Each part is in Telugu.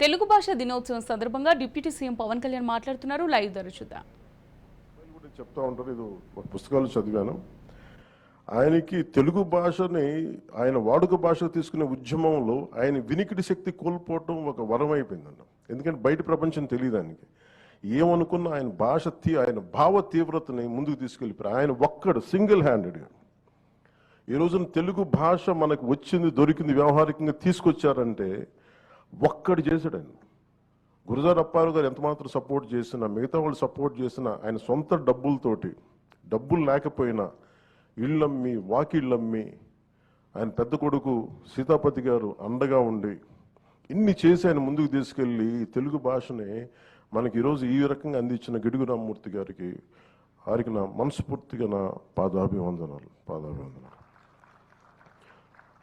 తెలుగు భాష దినోత్సవం సందర్భంగా డిప్యూటీ సీఎం పవన్ కళ్యాణ్ మాట్లాడుతున్నారు. లైవ్ ధర చూద్దాం. కూడా చెప్తా ఉంటారు ఇది ఒక పుస్తకాలు చదివాను. ఆయనకి తెలుగు భాషని ఆయన వాడుక భాష తీసుకునే ఉద్యమంలో ఆయన వినికిడి శక్తి కోల్పోవటం ఒక వరం అయిపోయిందన్న ఎందుకంటే బయట ప్రపంచం తెలియదు ఆయనకి. ఏమనుకున్న ఆయన భాష తీ ఆయన భావ తీవ్రతని ముందుకు తీసుకెళ్ళిపోయారు. ఆయన ఒక్కడు సింగిల్ హ్యాండెడ్గా. ఈ రోజున తెలుగు భాష మనకు వచ్చింది దొరికింది వ్యవహారికంగా తీసుకొచ్చారంటే ఒక్కడు చేశాడు ఆయన. గురుజార్ అప్పారు గారు ఎంతమాత్రం సపోర్ట్ చేసినా మిగతా వాళ్ళు సపోర్ట్ చేసినా ఆయన సొంత డబ్బులతోటి డబ్బులు లేకపోయినా ఇళ్ళమ్మి వాకిళ్ళమ్మి ఆయన పెద్ద కొడుకు సీతాపతి గారు అండగా ఉండి ఇన్ని చేసి ఆయన ముందుకు తీసుకెళ్ళి తెలుగు భాషని మనకి ఈరోజు ఈ రకంగా అందించిన గిడుగు రామ్మూర్తి గారికి వారికి నా మనస్ఫూర్తిగా నా పాదాభివందనాలు పాదాభివందనాలు.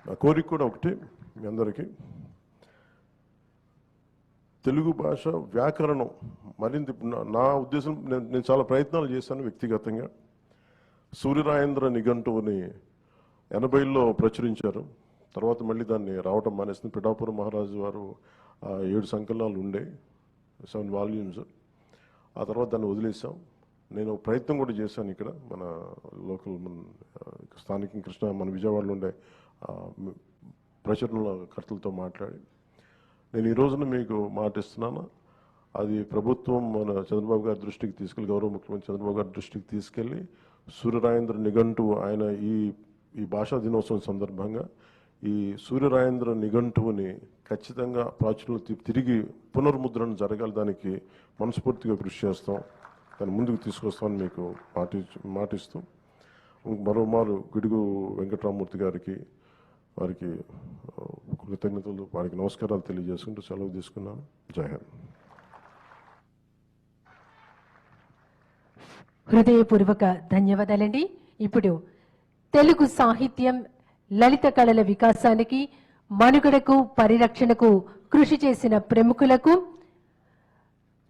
నా కోరిక కూడా ఒకటి మీ అందరికీ. తెలుగు భాష వ్యాకరణం మరింత నా- నా ఉద్దేశం నేను నేను చాలా ప్రయత్నాలు చేశాను వ్యక్తిగతంగా. సూర్యరాయేంద్ర నిఘంటువుని ఎనభైలో ప్రచురించారు. తర్వాత మళ్ళీ దాన్ని రావటం మానేసింది. పిఠాపురం మహారాజు వారు ఏడు సంకలనాలు ఉండే సెవెన్ వాల్యూమ్స్. ఆ తర్వాత దాన్ని వదిలేసాం నేను ప్రయత్నం కూడా చేశాను ఇక్కడ. మన లోకల్ మన స్థానిక కృష్ణ మన విజయవాడలో ఉండే ఆ, ప్రచురణల కర్తలతో మాట్లాడి నేను ఈ రోజున మీకు మాటిస్తున్నాను. అది ప్రభుత్వం మన చంద్రబాబు గారి దృష్టికి తీసుకెళ్ళి గౌరవ ముఖ్యమంత్రి చంద్రబాబు గారి దృష్టికి తీసుకెళ్ళి సూర్యరాయేంద్ర నిఘంటువు ఆయన ఈ ఈ భాషా దినోత్సవం సందర్భంగా ఈ సూర్యరాయేంద్ర నిఘంటువుని ఖచ్చితంగా ప్రాచుర్యం తిరిగి పునర్ముద్రణ జరగాలి. దానికి మనస్ఫూర్తిగా కృషి చేస్తాం. దాన్ని ముందుకు తీసుకొస్తామని మీకు మాటి మాటిస్తూ మరోమారు గిడుగు వెంకటరామూర్తి గారికి వారికి కృతజ్ఞతలు. వారికి నమస్కారాలు తెలియజేసుకుంటూ సెలవు తీసుకున్నాను. జై హృదయపూర్వక ధన్యవాదాలండి. ఇప్పుడు తెలుగు సాహిత్యం లలిత కళల వికాసానికి మనుగడకు పరిరక్షణకు కృషి చేసిన ప్రముఖులకు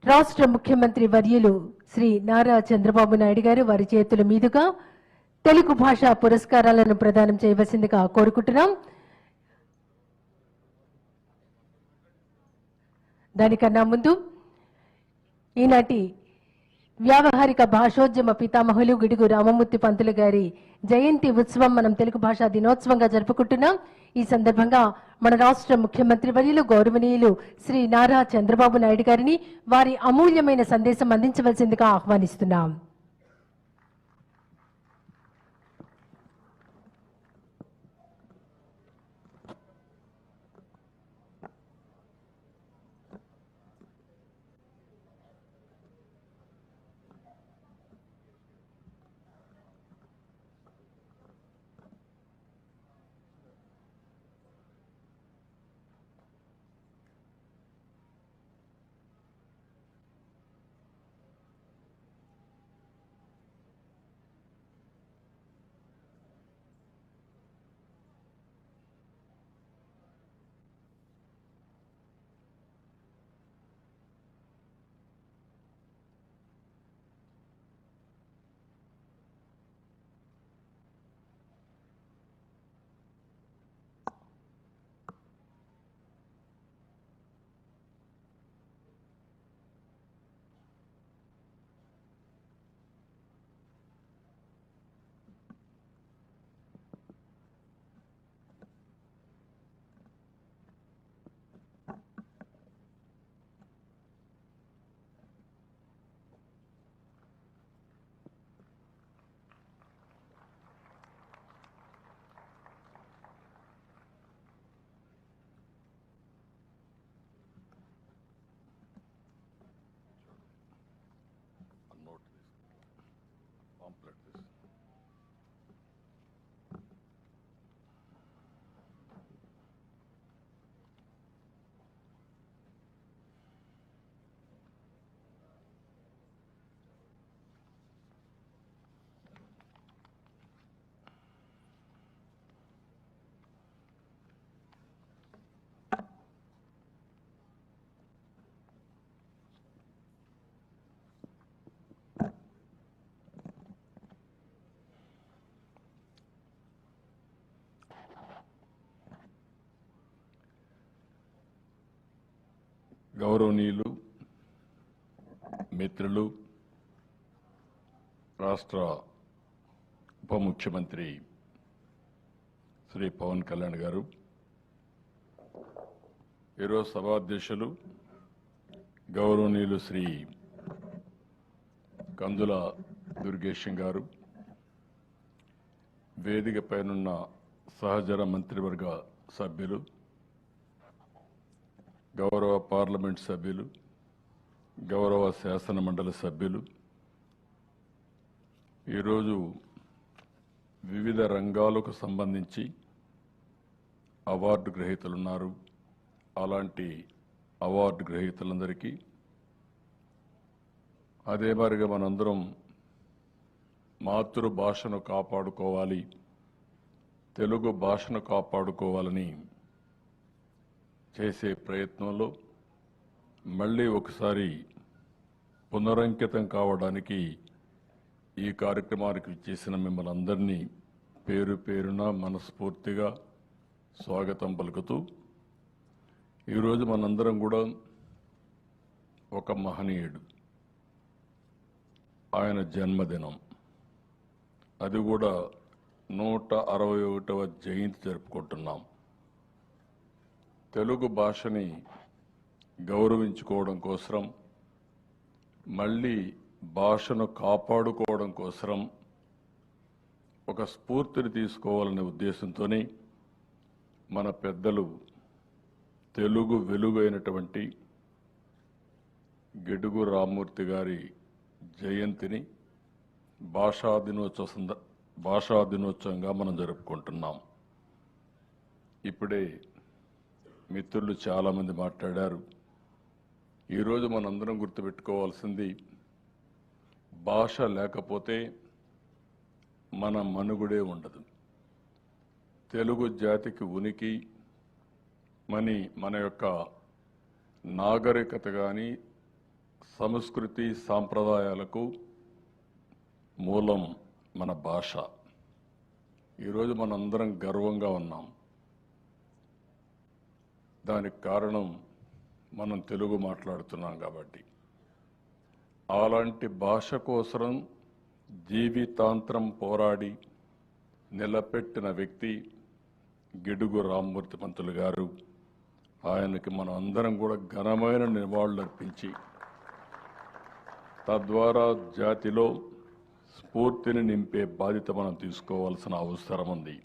రాష్ట్ర ముఖ్యమంత్రి వర్యులు శ్రీ నారా చంద్రబాబు నాయుడు గారు వారి చేతుల మీదుగా తెలుగు భాషా పురస్కారాలను ప్రదానం చేయవలసిందిగా కోరుకుంటున్నాం. దానికన్నా ముందు ఈనాటి వ్యావహారిక భాషోద్యమ పితామహులు గిడుగు రామమూర్తి పంతులు గారి జయంతి ఉత్సవం మనం తెలుగు భాషా దినోత్సవంగా జరుపుకుంటున్నాం. ఈ సందర్భంగా మన రాష్ట్ర ముఖ్యమంత్రి వర్యులు గౌరవనీయులు శ్రీ నారా చంద్రబాబు నాయుడు గారిని వారి అమూల్యమైన సందేశం అందించవలసిందిగా ఆహ్వానిస్తున్నాం. గౌరవనీయులు మిత్రులు రాష్ట్ర ఉప ముఖ్యమంత్రి శ్రీ పవన్ కళ్యాణ్ గారు ఈరోజు సభాధ్యక్షులు గౌరవనీయులు శ్రీ కందుల దుర్గేశం గారు వేదిక పైనున్న సహచర మంత్రివర్గ సభ్యులు గౌరవ పార్లమెంట్ సభ్యులు గౌరవ శాసన మండలి సభ్యులు ఈరోజు వివిధ రంగాలకు సంబంధించి అవార్డు గ్రహీతలున్నారు. అలాంటి అవార్డు గ్రహీతలందరికీ అదే మరిగా మనందరం మాతృభాషను కాపాడుకోవాలి తెలుగు భాషను కాపాడుకోవాలని చేసే ప్రయత్నంలో మళ్ళీ ఒకసారి పునరంకితం కావడానికి ఈ కార్యక్రమానికి చేసిన మిమ్మల్ని అందరినీ పేరు పేరున మనస్ఫూర్తిగా స్వాగతం పలుకుతూ ఈరోజు మనందరం కూడా ఒక మహనీయుడు. ఆయన జన్మదినం. అది కూడా నూట అరవై ఒకటవ జయంతి జరుపుకుంటున్నాం. తెలుగు భాషని గౌరవించుకోవడం కోసరం మళ్ళీ భాషను కాపాడుకోవడం కోసరం ఒక స్ఫూర్తిని తీసుకోవాలనే ఉద్దేశంతోనే మన పెద్దలు తెలుగు వెలుగైనటువంటి గిడుగు రామ్మూర్తి గారి జయంతిని భాషా దినోత్సవ సంద భాషా దినోత్సవంగా మనం జరుపుకుంటున్నాం. ఇప్పుడే మిత్రులు చాలామంది మాట్లాడారు. ఈరోజు మనందరం గుర్తుపెట్టుకోవాల్సింది భాష లేకపోతే మన మనుగుడే ఉండదు. తెలుగు జాతికి ఉనికి మని మన యొక్క నాగరికత కానీ సంస్కృతి సాంప్రదాయాలకు మూలం మన భాష. ఈరోజు మనందరం గర్వంగా ఉన్నాం. దానికి కారణం మనం తెలుగు మాట్లాడుతున్నాం కాబట్టి. అలాంటి భాష కోసం జీవితాంతరం పోరాడి నిలబెట్టిన వ్యక్తి గిడుగు రామ్మూర్తి పంతులు గారు. ఆయనకి మనం అందరం కూడా ఘనమైన నివాళులు అర్పించి తద్వారా జాతిలో స్ఫూర్తిని నింపే బాధ్యత మనం తీసుకోవాల్సిన అవసరం ఉంది.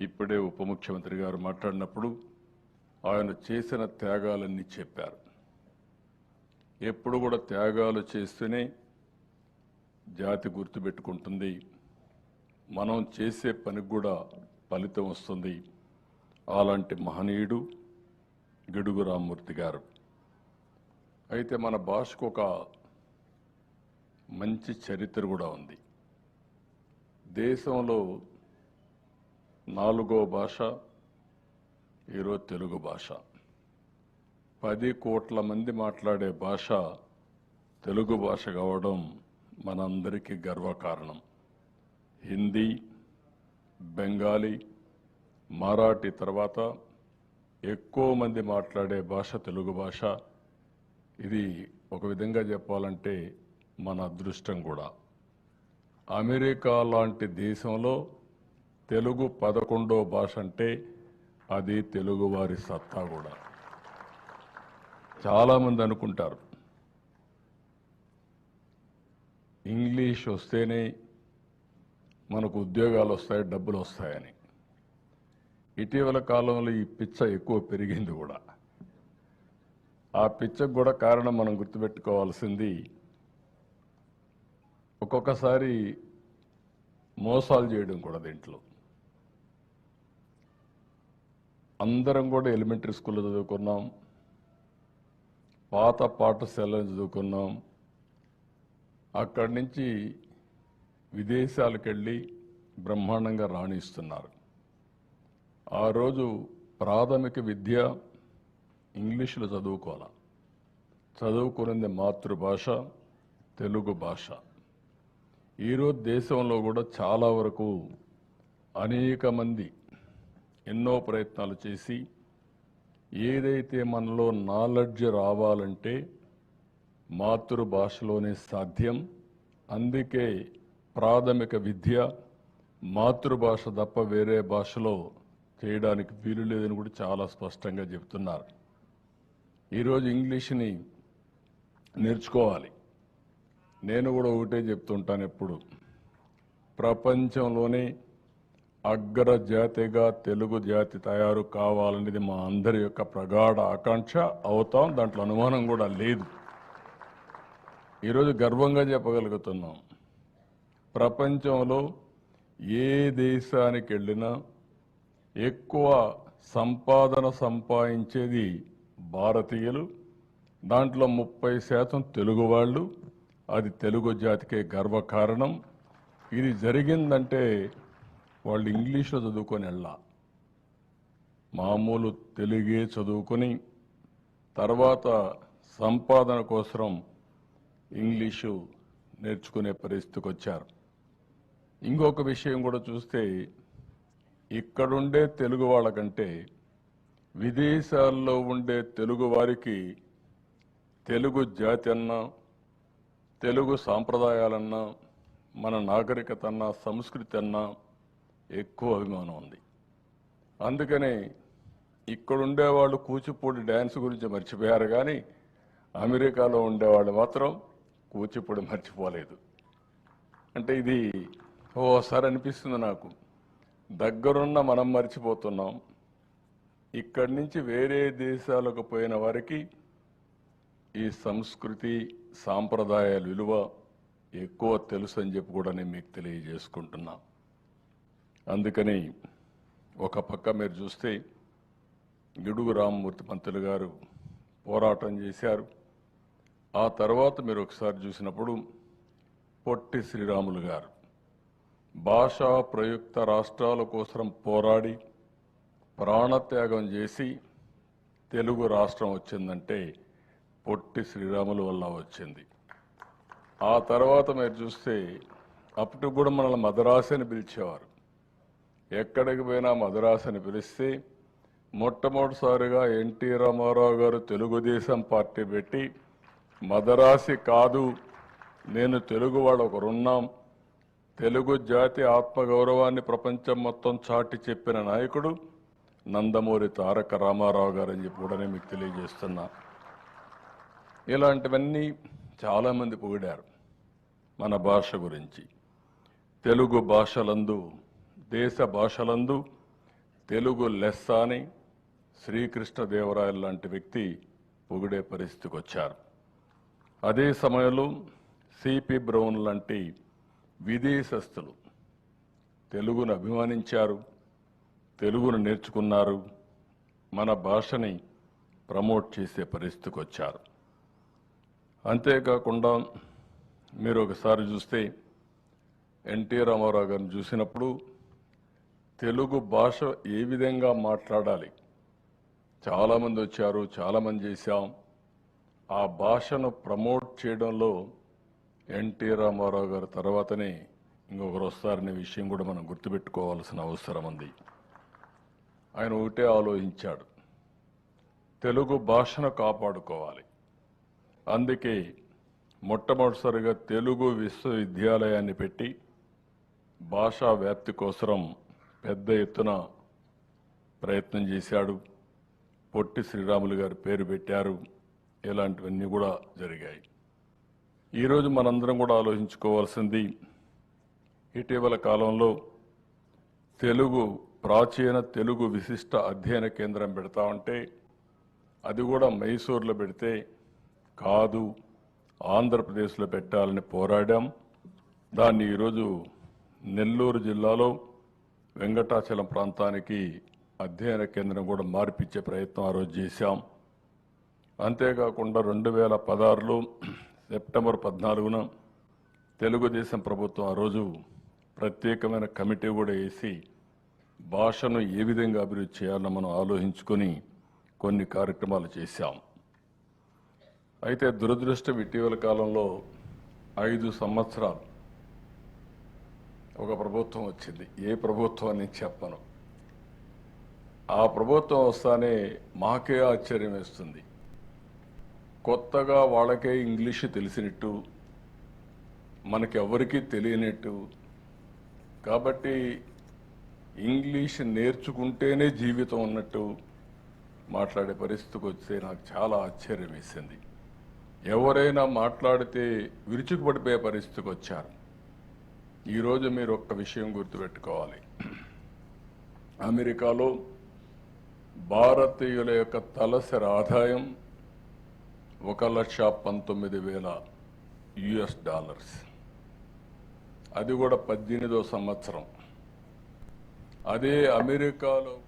ఇప్పుడే ఉప ముఖ్యమంత్రి గారు మాట్లాడినప్పుడు ఆయన చేసిన త్యాగాలన్నీ చెప్పారు. ఎప్పుడు కూడా త్యాగాలు చేస్తేనే జాతి గుర్తుపెట్టుకుంటుంది. మనం చేసే పనికి కూడా ఫలితం వస్తుంది. అలాంటి మహనీయుడు గిడుగు రామ్మూర్తి గారు. అయితే మన భాషకు ఒక మంచి చరిత్ర కూడా ఉంది. దేశంలో నాలుగో భాష ఈరోజు తెలుగు భాష. పది కోట్ల మంది మాట్లాడే భాష తెలుగు భాష కావడం మనందరికీ గర్వకారణం. హిందీ బెంగాలీ మరాఠీ తర్వాత ఎక్కువ మంది మాట్లాడే భాష తెలుగు భాష. ఇది ఒక విధంగా చెప్పాలంటే మన అదృష్టం కూడా. అమెరికా లాంటి దేశంలో తెలుగు పదకొండో భాష అంటే అది తెలుగువారి సత్తా కూడా. చాలామంది అనుకుంటారు. ఇంగ్లీష్ వస్తేనే మనకు ఉద్యోగాలు వస్తాయి డబ్బులు వస్తాయని. ఇటీవల కాలంలో ఈ పిచ్చ ఎక్కువ పెరిగింది కూడా. ఆ పిచ్చకు కూడా కారణం మనం గుర్తుపెట్టుకోవాల్సింది ఒక్కొక్కసారి మోసాలు చేయడం కూడా దీంట్లో. అందరం కూడా ఎలిమెంటరీ స్కూల్లో చదువుకున్నాం. పాత పాఠశాలలో చదువుకున్నాం. అక్కడి నుంచి విదేశాలకు వెళ్ళి బ్రహ్మాండంగా రాణిస్తున్నారు. ఆ రోజు ప్రాథమిక విద్య ఇంగ్లీషులో చదువుకోవాలి. చదువుకునేది మాతృభాష తెలుగు భాష. ఈరోజు దేశంలో కూడా చాలా వరకు అనేక మంది ఎన్నో ప్రయత్నాలు చేసి ఏదైతే మనలో నాలెడ్జ్ రావాలంటే మాతృభాషలోనే సాధ్యం. అందుకే ప్రాథమిక విద్య మాతృభాష తప్ప వేరే భాషలో చేయడానికి వీలు లేదని కూడా చాలా స్పష్టంగా చెప్తున్నారు ఈరోజు ఇంగ్లీష్ని నేర్చుకోవాలి. నేను కూడా ఒకటే చెప్తుంటాను ఎప్పుడు. ప్రపంచంలోనే అగ్ర జాతిగా తెలుగు జాతి తయారు కావాలనేది మా అందరి యొక్క ప్రగాఢ ఆకాంక్ష. అవుతాం దాంట్లో అనుమానం కూడా లేదు. ఈరోజు గర్వంగా చెప్పగలుగుతున్నాం. ప్రపంచంలో ఏ దేశానికి వెళ్ళినా ఎక్కువ సంపాదన సంపాదించేది భారతీయులు దాంట్లో ముప్పై శాతం తెలుగు వాళ్ళు. అది తెలుగు జాతికే గర్వకారణం. ఇది జరిగిందంటే వాళ్ళు ఇంగ్లీష్లో చదువుకొని వెళ్ళా. మామూలు తెలుగే చదువుకొని తర్వాత సంపాదన కోసం ఇంగ్లీషు నేర్చుకునే పరిస్థితికి వచ్చారు. ఇంకొక విషయం కూడా చూస్తే ఇక్కడుండే తెలుగు వాళ్ళకంటే విదేశాల్లో ఉండే తెలుగు వారికి తెలుగు జాతి అన్నా తెలుగు సాంప్రదాయాలన్నా మన నాగరికత అన్నా సంస్కృతి అన్నా ఎక్కువ అభిమానం ఉంది. అందుకనే ఇక్కడుండే వాళ్ళు కూచిపూడి డ్యాన్స్ గురించి మర్చిపోయారు కానీ అమెరికాలో ఉండేవాళ్ళు మాత్రం కూచిపూడి మర్చిపోలేదు. అంటే ఇది ఓసారి అనిపిస్తుంది నాకు. దగ్గరున్న మనం మర్చిపోతున్నాం. ఇక్కడి నుంచి వేరే దేశాలకు పోయిన వారికి ఈ సంస్కృతి సాంప్రదాయాల విలువ ఎక్కువ తెలుసు అని చెప్పి కూడా నేను మీకు తెలియజేసుకుంటున్నాను అందుకని ఒక పక్క మీరు చూస్తే గిడుగు రామమూర్తి పంతులు గారు పోరాటం చేశారు. ఆ తర్వాత మీరు ఒకసారి చూసినప్పుడు పొట్టి శ్రీరాములు గారు భాషా ప్రయుక్త రాష్ట్రాల కోసం పోరాడి ప్రాణత్యాగం చేసి తెలుగు రాష్ట్రం వచ్చిందంటే పొట్టి శ్రీరాములు వల్ల వచ్చింది. ఆ తర్వాత మీరు చూస్తే అప్పుడు కూడా మనల్ని మదరాసి అని పిలిచేవారు. ఎక్కడికి పోయినా మదరాసి అని పిలిస్తే మొట్టమొదటిసారిగా ఎన్టీ రామారావు గారు తెలుగుదేశం పార్టీ పెట్టి మదరాసి కాదు నేను తెలుగు వాళ్ళు ఒకరున్నాం. తెలుగు జాతి ఆత్మగౌరవాన్ని ప్రపంచం మొత్తం చాటి చెప్పిన నాయకుడు నందమూరి తారక రామారావు గారు అని చెప్పి కూడా మీకు తెలియజేస్తున్నా. ఇలాంటివన్నీ చాలామంది పొగిడారు మన భాష గురించి. తెలుగు భాషలందు దేశ భాషలందు తెలుగు లెస్స అని శ్రీకృష్ణదేవరాయలు లాంటి వ్యక్తి పొగిడే పరిస్థితికి వచ్చారు అదే సమయంలో సిపి బ్రౌన్ లాంటి విదేశస్తులు తెలుగును అభిమానించారు తెలుగును నేర్చుకున్నారు మన భాషని ప్రమోట్ చేసే పరిస్థితికి వచ్చారు అంతేకాకుండా మీరు ఒకసారి చూస్తే ఎన్టీ రామారావు గారిని చూసినప్పుడు తెలుగు భాష ఏ విధంగా మాట్లాడాలి? చాలామంది వచ్చారు చాలామంది చేశాం. ఆ భాషను ప్రమోట్ చేయడంలో ఎన్టీ రామారావు గారి తర్వాతనే ఇంకొకరు వస్తారనే విషయం కూడా మనం గుర్తుపెట్టుకోవాల్సిన అవసరం ఉంది. ఆయన ఒకటే ఆలోచించాడు. తెలుగు భాషను కాపాడుకోవాలి. అందుకే మొట్టమొదటిసారిగా తెలుగు విశ్వవిద్యాలయాన్ని పెట్టి భాషా వ్యాప్తి కోసం పెద్ద ఎత్తున ప్రయత్నం చేశాడు. పొట్టి శ్రీరాములు గారి పేరు పెట్టారు. ఇలాంటివన్నీ కూడా జరిగాయి. ఈరోజు మనందరం కూడా ఆలోచించుకోవాల్సింది ఇటీవల కాలంలో తెలుగు ప్రాచీన తెలుగు విశిష్ట అధ్యయన కేంద్రం పెడతా ఉంటే అది కూడా మైసూర్లో పెడితే కాదు ఆంధ్రప్రదేశ్లో పెట్టాలని పోరాడాం. దాన్ని ఈరోజు నెల్లూరు జిల్లాలో వెంకటాచలం ప్రాంతానికి అధ్యయన కేంద్రం కూడా మార్పిచ్చే ప్రయత్నం ఆ రోజు చేశాం. అంతేకాకుండా రెండు వేల పదహారులో సెప్టెంబర్ పద్నాలుగున తెలుగుదేశం ప్రభుత్వం ఆ రోజు ప్రత్యేకమైన కమిటీ కూడా వేసి భాషను ఏ విధంగా అభివృద్ధి చేయాలన్న మనం ఆలోచించుకొని కొన్ని కార్యక్రమాలు చేశాం. అయితే దురదృష్టం ఇటీవల కాలంలో ఐదు సంవత్సరాలు ఒక ప్రభుత్వం వచ్చింది. ఏ ప్రభుత్వం అని చెప్పను. ఆ ప్రభుత్వం వస్తానే మాకే ఆశ్చర్యం వేస్తుంది. కొత్తగా వాళ్ళకే ఇంగ్లీష్ తెలిసినట్టు మనకెవరికీ తెలియనట్టు. కాబట్టి ఇంగ్లీష్ నేర్చుకుంటేనే జీవితం ఉన్నట్టు మాట్లాడే పరిస్థితికి వస్తే నాకు చాలా ఆశ్చర్యం వేసింది. ఎవరైనా మాట్లాడితే విరుచుకుపడిపోయే పరిస్థితికి వచ్చారు. ఈరోజు మీరు ఒక్క విషయం గుర్తుపెట్టుకోవాలి. అమెరికాలో భారతీయుల యొక్క తలసరి ఆదాయం ఒక లక్ష పంతొమ్మిది వేల యుఎస్ డాలర్స్. అది కూడా పద్దెనిమిదో సంవత్సరం. అదే అమెరికాలో